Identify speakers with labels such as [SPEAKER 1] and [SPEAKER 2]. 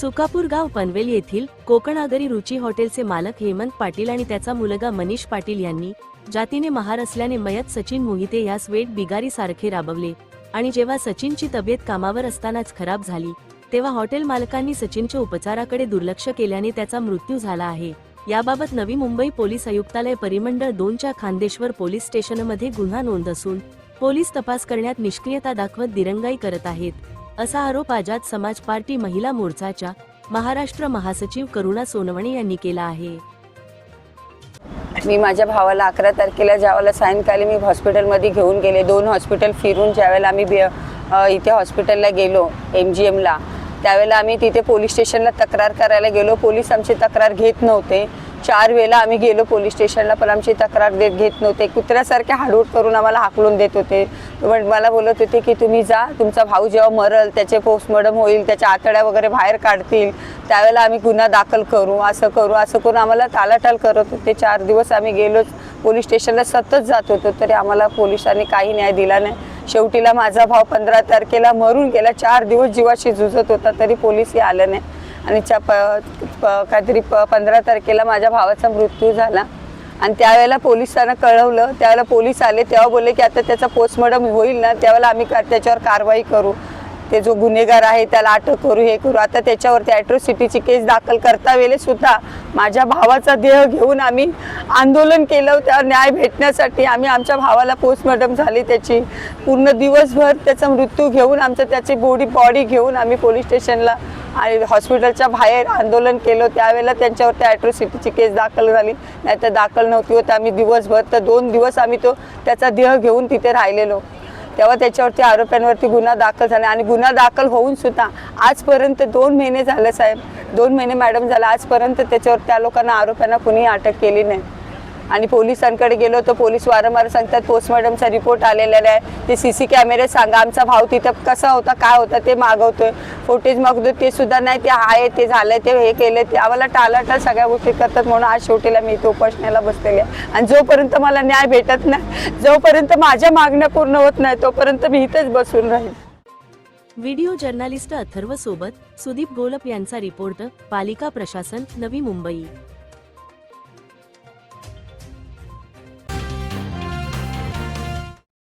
[SPEAKER 1] सुकापूर गाव पनवेल येथील कोकणागरी रुची हॉटेलचे मालक हेमंत पाटील आणि त्याचा मुलगा मनीष पाटील यांनी जातीने महार असल्याने मयत सचिन मोहिते यास वेट बिगारी सारखे राबवले. आणि जेव्हा सचिनची तब्येत कामावर असतानाच खराब झाली तेव्हा हॉटेल मालकांनी सचिनच्या उपचाराकडे दुर्लक्ष केल्याने त्याचा मृत्यू झाला आहे. याबाबत नवी मुंबई पोलीस आयुक्तालय परिमंडळ दोनच्या खांदेश्वर पोलीस स्टेशनमध्ये गुन्हा नोंद असून पोलीस तपास करण्यात निष्क्रियता दाखवत दिरंगाई करत आहेत. असा आरोप आझाद समाज पार्टी महिला मोर्चाच्या महाराष्ट्र महासचिव करुणा सोनवणे यांनी केला आहे.
[SPEAKER 2] मी माझ्या भावाला अकरा तारखेला ज्यावेळेला सायंकाळी मी हॉस्पिटलमध्ये घेऊन गेले दोन हॉस्पिटल फिरून ज्यावेळेला आम्ही बे- इथे हॉस्पिटलला गेलो एम जी एमला त्यावेळेला आम्ही तिथे पोलीस स्टेशनला तक्रार करायला गेलो. पोलीस आमची तक्रार घेत नव्हते. चार वेळेला आम्ही गेलो पोलीस स्टेशनला पण आमची तक्रार देत घेत नव्हते. कुत्र्यासारखे हाडूट करून आम्हाला हाकलून देत होते. पण मला बोलत होते की तुम्ही जा तुमचा भाऊ जेव्हा मरल त्याचे पोस्टमॉर्टम होईल त्याच्या आतड्या वगैरे बाहेर काढतील त्यावेळेला आम्ही गुन्हा दाखल करू असं करू असं करून आम्हाला टालाटाल करत होते. चार दिवस आम्ही गेलोच पोलीस स्टेशनला सतत जात होतो तरी आम्हाला पोलिसांनी काही न्याय दिला नाही. शेवटीला माझा भाव पंधरा तारखेला मरून गेला चार दिवस जीवाशी झुजत होता तरी पोलीसही आलं नाही. आणि च्या प प- काहीतरी प पंधरा तारखेला माझ्या भावाचा मृत्यू झाला. आणि त्यावेळेला पोलिसांना कळवलं. त्यावेळेला पोलीस आले तेव्हा बोलले की आता त्याचा पोस्टमॉर्टम होईल ना. त्यावेळेला आम्ही का- त्याच्यावर कारवाई करू. ते जो गुन्हेगार आहे त्याला अटक करू हे करू. आता त्याच्यावरती ॲट्रोसिटीची केस दाखल करता वेळे सुद्धा माझ्या भावाचा देह घेऊन आम्ही आंदोलन केलं त्यावर न्याय भेटण्यासाठी आम्ही आमच्या भावाला पोस्टमॉर्टम झाली. त्याची पूर्ण दिवसभर त्याचा मृत्यू घेऊन आमचं त्याची बॉडी बॉडी घेऊन आम्ही पोलीस स्टेशनला आणि हॉस्पिटलच्या बाहेर आंदोलन केलं त्यावेळेला त्यांच्यावरती ॲट्रॉसिटीची केस दाखल झाली. नाही तर दाखल नव्हती होत. आम्ही दिवसभर तर दोन दिवस आम्ही तो त्याचा देह घेऊन तिथे राहिलेलो. तेव्हा त्याच्यावरती आरोप्यांवरती गुन्हा दाखल झाला. आणि गुन्हा दाखल होऊन सुद्धा आजपर्यंत दोन महिने झालं साहेब. दोन महिने मॅडम झाला. आजपर्यंत त्याच्यावर त्या लोकांना आरोप्यांना कुणीही अटक केली नाही. आणि पोलिसांकडे गेलो तर पोलीस वारंवार सांगतात पोस्टमॉर्टमचा रिपोर्ट आलेला आहे ते सी सी कॅमेरे सांगा आमचा भाव तिथं कसा होता काय होता ते मागवतोय. फुटेज मागतो ते सुद्धा नाही ते आहे ते झालं ते हे केलं ते आम्हाला टाळाटाळ सगळ्या गोष्टी करतात म्हणून आज शेवटीला मी इथे उपासण्याला बसलेली आहे. आणि जोपर्यंत मला न्याय भेटत नाही जोपर्यंत माझ्या मागण्या पूर्ण होत नाही तोपर्यंत मी इथेच बसून राहील
[SPEAKER 1] व्हिडिओ जर्नालिस्ट अथर्व सोबत सुदीप गोलप यांचा रिपोर्ट पालिका प्रशासन नवी मुंबई.